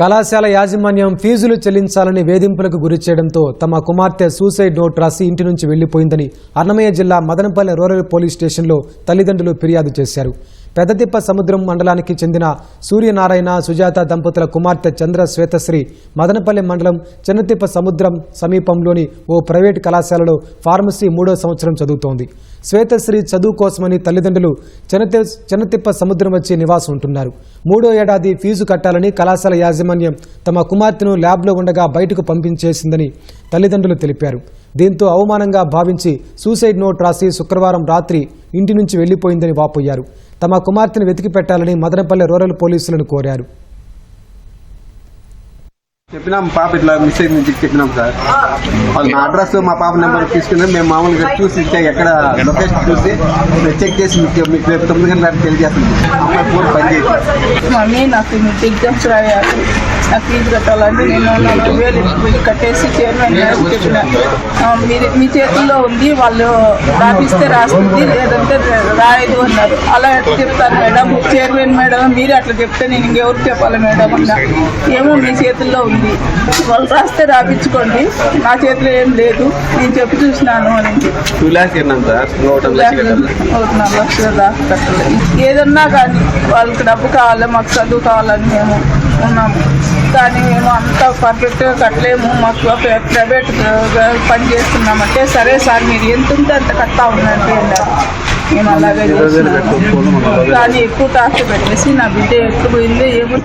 కళాశాల యాజమాన్యం ఫీజులు చెల్లించాలని వేధింపులకు గురి చేయడంతో తమ కుమార్తె సూసైడ్ నోట్ రాసి ఇంటి నుంచి వెళ్ళిపోయిందని అన్నమయ్య జిల్లా మదనపల్లె రూరల్ పోలీస్ స్టేషన్లో తల్లిదండ్రులు ఫిర్యాదు చేశారు. పెద్దతిప్ప సముద్రం మండలానికి చెందిన సూర్యనారాయణ సుజాత దంపతుల కుమార్తె చంద్ర శ్వేతశ్రీ మదనపల్లి మండలం చిన్నతిప్ప సముద్రం సమీపంలోని ఓ ప్రైవేట్ కళాశాలలో ఫార్మసీ మూడో సంవత్సరం చదువుతోంది. శ్వేతశ్రీ చదువు కోసమని తల్లిదండ్రులు చిన్నతి చిన్నతిప్ప సముద్రం వచ్చి నివాసం ఉంటున్నారు. మూడో ఏడాది ఫీజు కట్టాలని కళాశాల యాజమాన్యం తమ కుమార్తెను ల్యాబ్లో ఉండగా బయటకు పంపించేసిందని తల్లిదండ్రులు తెలిపారు. దీంతో అవమానంగా భావించి సూసైడ్ నోట్ రాసి శుక్రవారం రాత్రి ఇంటి నుంచి వెళ్ళిపోయిందని వాపోయారు. తమ కుమార్తెను వెతికి పెట్టాలని మదనపల్లె రూరల్ పోలీసులను కోరారు. చెప్పినాం పాప ఇట్లా మిస్ అయింది చెప్పి చెప్పినాం సార్. వాళ్ళు నా అడ్రస్ మా పాప నెంబర్ తీసుకుని మేము మామూలుగా చూసి ఎక్కడ లొకేషన్ చూసి మేము చెక్ చేసి మీకు మీకు రేపు తొమ్మిది గంటల తెలియజేస్తుంది అమ్మాయి ఫోన్ పని చేయదు మమ్మీ నాకు మీకు ఎగ్జామ్స్ రాయాలి. నాకు ఫీజు కట్టాలంటే నేను నలభై వేలు కట్టేసి చైర్మన్ గారికి చెప్పిన మీది మీ చేతుల్లో ఉంది? వాళ్ళు రాపిస్తే రాస్తుంది లేదంటే రాయదు అన్నారు అలా ఎట్లా చెప్తాను మేడం చైర్మన్ మేడం మీరు అట్లా చెప్తే నేను ఇంకెవరికి చెప్పాలి మేడం అన్నా ఏమో మీ చేతుల్లో ఉంది? వాళ్ళు రాస్తే రాపించుకోండి నా చేతిలో ఏం లేదు నేను చెప్పి చూసినాను అని టూ ల్యాక్స్ తిన్నాం సార్ ఇంకొకటి లక్ష కట్టాలి. ఒక నాలుగు లక్షల దాకా కట్టలేదు ఏదన్నా కానీ. వాళ్ళకి డబ్బు కావాలి మాకు చదువు కావాలని మేము ఉన్నాము. కానీ మేము అంత పర్ఫెక్ట్గా కట్టలేము మాకు ప్రైవేట్ పని చేస్తున్నామంటే సరే సార్ మీరు ఎంత ఉంటే అంత కట్టా అన్నారు మేము అలాగే చేస్తున్నాము. కానీ ఎక్కువ టార్చర్ పెట్టేసి నా బిడ్డ ఎప్పుడు పోయిందో ఏమో